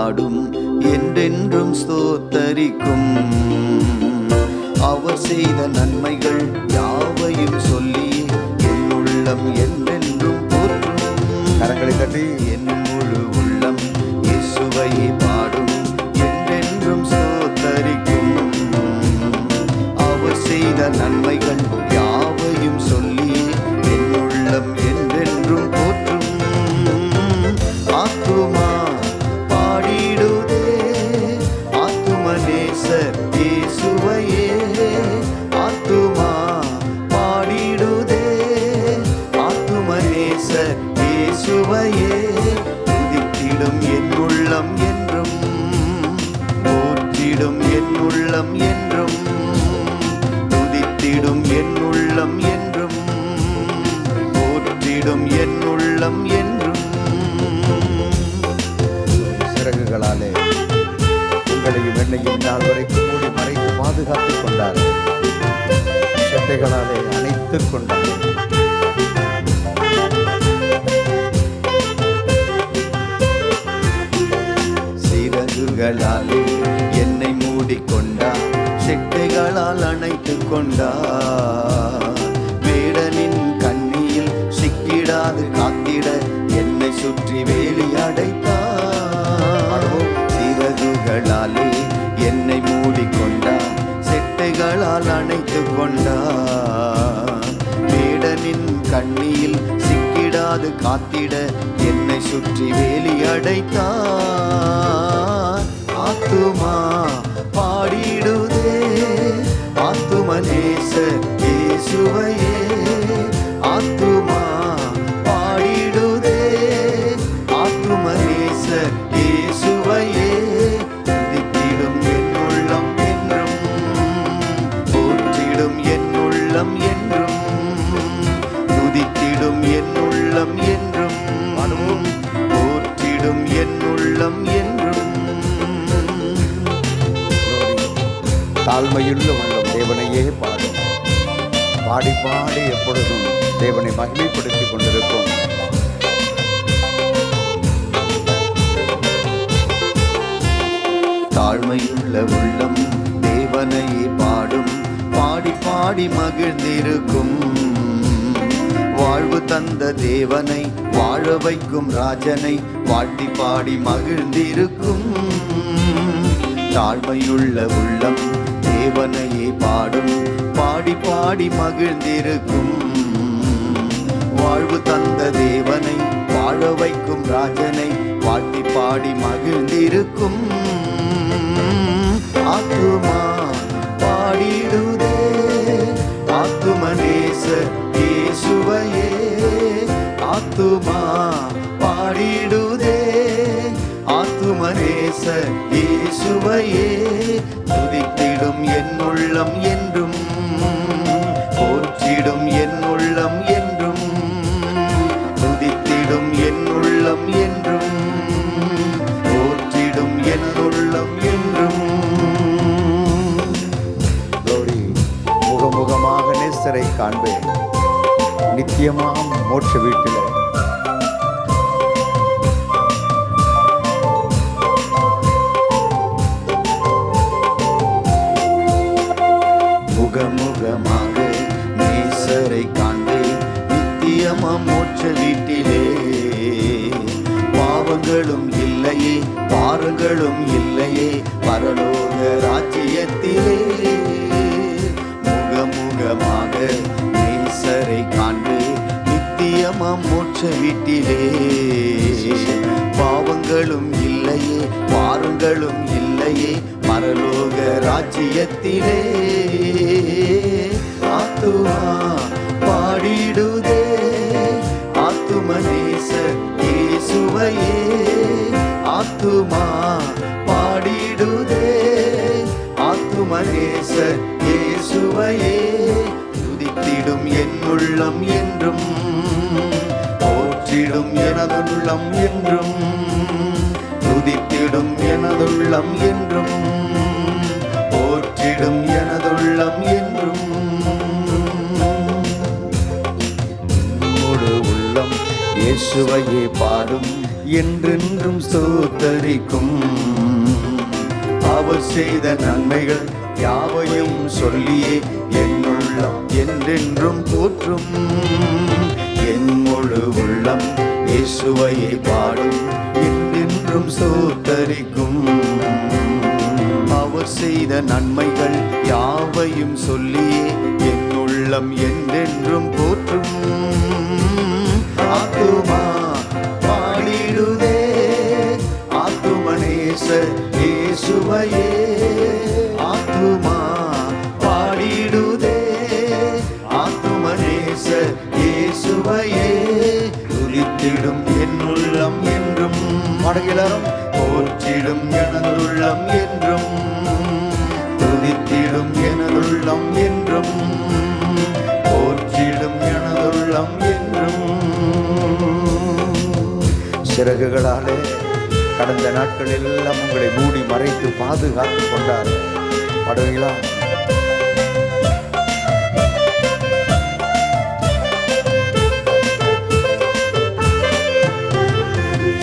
பாடும் என்றென்றும் ஸ்தோத்தரிக்கும். அவர் செய்த நன்மைகள் போற்றிடும் என் உள்ளம் என்றும். சிறகுகளாலே உங்களையும் என்னையும் நாள் வரைக்கும் மூடி மறைத்து பாதுகாத்துக் கொண்டார் செட்டைகளாலே அணைத்துக் கொண்டார் சிறகுகளாலே என்னை மூடிக்கொண்டார் செட்டைகளால் அணைத்துக் கொண்டார் விடாது காத்திட. என்னை சுற்றி வேலி அடைத்தார் சிறகுகளாலே என்னை மூடிக்கொண்டார் செட்டைகளால் அணைத்து கொண்டார் வேடனின் கண்ணியில் சிக்கிடாது காத்திட. என்னை சுற்றி வேலி அடைத்தார் ஆத்துமா பாடிடுதே. ஆத்துமனேச இயேசுவையே. ஆத்துமா உள்ளம் என்றும். தாழ்மையுள்ள உள்ளம் தேவனையே பாடும் பாடி பாடி எப்பொழுதும் தேவனை மகிமைப்படுத்திக் கொண்டிருக்கும். தாழ்மையுள்ள உள்ளம் தேவனை பாடும். பாடி பாடி மகிழ்ந்திருக்கும். வாழ்வு தந்த தேவனை வாழ வைக்கும் ராஜனை பாட்டி பாடி மகிழ்ந்திருக்கும். தாழ்மையுள்ள உள்ளம் தேவனையே பாடும் பாடி பாடி மகிழ்ந்திருக்கும். வாழ்வு தந்த தேவன் ஆத்துமனேச இயேசுவையே துதித்திடும் என் உள்ளம் என்றும் போற்றிடும் என் உள்ளம் என்றும் துதித்திடும் என் உள்ளம் என்றும் போற்றிடும் என் உள்ளம் என்றும் glory. முகமுகமாக நேசரை காண்பேன் நித்தியமாம் மோட்ச வீட்டில் முகமுகமாக நேசரை காண்பேன் நித்தியமா மோட்ச வீட்டிலே. பாவங்களும் இல்லையே பாரங்களும் இல்லையே பரலோக ராஜ்யத்திலே. முகமுகமாக நேசரை காண்பேன் நித்தியமா மோட்ச வீட்டிலே. பாவங்களும் இல்லையே பாருங்களும் இல்லையே பரலோக ராஜ்யத்திலே. ஆத்துமா பாடிடுதே. ஆத்துமனேச இயேசுவையே. ஆத்துமா பாடிடுதே. ஆத்துமனேச இயேசுவையே. துதித்திடும் என் உள்ளம் என்றும் போற்றிடும் எனதுள்ளம் என்றும் துதித்திடும் எனதுள்ளம் என்றும். போற்றிடும் எனதுள்ளம் என்றும். உன்னோடு உள்ளம் இயேசுவையே பாடும் என்றென்றும் சோத்தரிக்கும் அவர் செய்த நன்மைகள் யாவையும் சொல்லியே என்னுள்ளம் என்றென்றும் போற்றும். என் முழு உள்ளம் இயேசுவையே பாடும் என்றென்றும் சோத்தரிக்கும் செய்த நன்மைகள் யாவையும் சொல்லியே என் உள்ளம் என்றென்றும் போற்றும். ஆத்துமா பாடிடுதே ஆத்துமனேசேசுவையே சிறகுகளாலே கடந்த நாட்கள் எல்லாம் உங்களை மூடி மறைத்து பாதுகாத்து கொண்டார் படுவீங்களா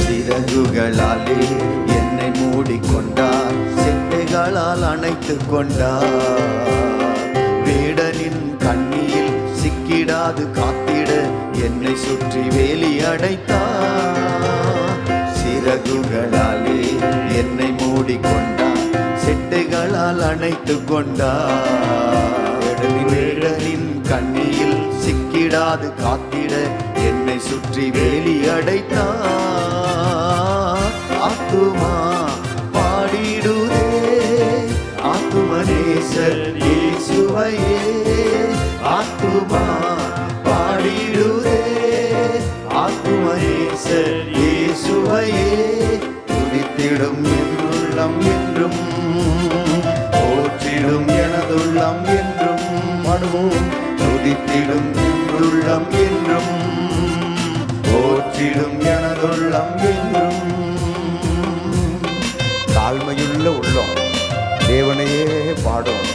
சிறகுகளாலே என்னை மூடிக்கொண்டார் சிட்டைகளால் அணைத்துக் கொண்டார். வேடனின் கண்ணியில் சிக்கிடாது காத்திட என்னை சுற்றி வேலி அடைத்தார். சிறகுகளாலே என்னை மூடிக்கொண்டார். செட்டைகளால் அணைத்துக் கொண்டார். வேடனின் கண்ணியில் சிக்கிடாது காத்திட என்னை சுற்றி வேலி அடைத்தார். ஆத்துமா பாடிடுதே. ஆத்துமனேசர் இயேசுவையே. ஆத்துமா பாடிடுதே. ஆத்துமனேசர் இயேசுவையே துதித்திடும் என் என்றும் போற்றிடும் எனதுள்ளம் என்றும் பாடுவோம் துதித்திடும் என் என்றும் போற்றிடும் எனதுள்ளம் என்றும். தாழ்மையுள்ள உள்ளம் தேவனையே பாடும்.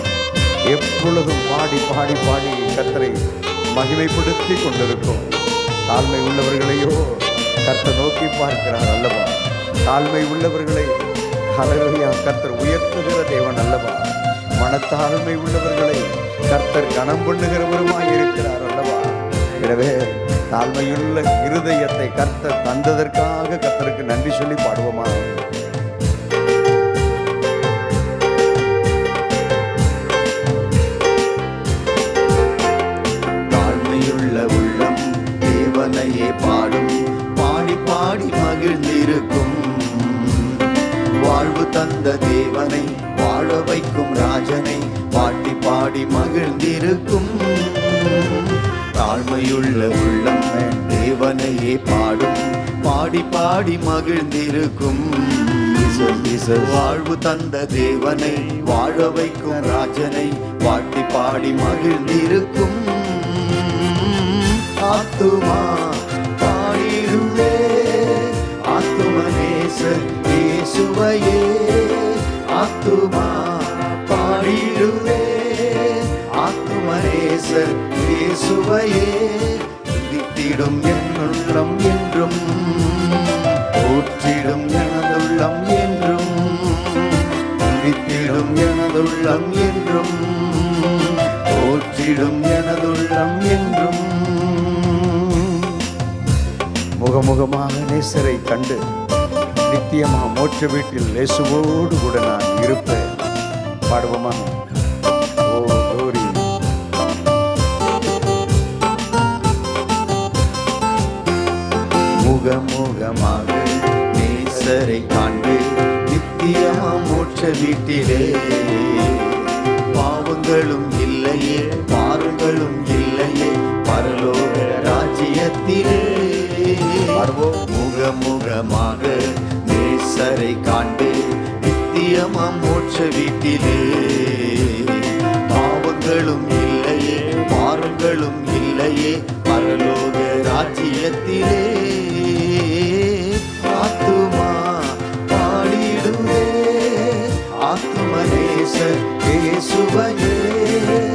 எப்பொழுதும் பாடி பாடி பாடி கத்தரை மகிமைப்படுத்தி கொண்டிருக்கும். தாழ்மை உள்ளவர்களையோ கர்த்தர் நோக்கி பார்க்கிறார் அல்லவா? தாழ்மை உள்ளவர்களை ஹalleluya கர்த்தர் உயர்த்துகிற தேவன் அல்லவா? மனத்தாழ்மை உள்ளவர்களை கர்த்தர் கனம் பண்ணுகிறவருமாய் இருக்கிறார் அல்லவா? எனவே தாழ்மையுள்ள இருதயத்தை கர்த்தர் தந்ததற்காக கர்த்தருக்கு நன்றி சொல்லி பாடுவோமா? வாழ்வு தேவனை வாழ வைக்கும் ராஜனை பாட்டி பாடி மகிழ்ந்திருக்கும். தாழ்மையுள்ள உள்ளம் தேவனையே பாடும் பாடி பாடி மகிழ்ந்திருக்கும். வாழ்வு தந்த தேவனை வாழ வைக்கும் ராஜனை பாட்டி பாடி மகிழ்ந்திருக்கும். ஆத்துமா பாடிடுவே ஆத்துமனேசர் இயேசுவையே. ஆத்துமா பாடிடுவே. ஆத்துமனேசர் இயேசுவையே துதித்திடும் என் என்றும் போற்றிடும் எனதுள்ளம் என்றும் துதித்திடும் எனதுள்ளம் என்றும் போற்றிடும் எனதுள்ளம் என்றும். முகமுகமாக நேசரை கண்டு நித்தியமாக மோட்ச வீட்டில் இயேசுவோடு கூட நான் இருப்பேன் பாடுவோமா ஓ. முகமுகமாக நேசரை காண்டு நித்தியமா மோட்ச வீட்டிலே பாவங்களும் இல்லையே பாருங்களும் இல்லையே பரலோக ராஜ்யத்திலே. முகமுகமாக நேசரை காண்டு நித்தியமா மோட்ச வீட்டிலே. பாவங்களும் இல்லையே பாருங்களும் இல்லையே பரலோக ராஜ்யத்திலே. ஆத்துமா பாடிடுவே ஆத்துமனேசர் இயேசுவையே. ஆத்துமா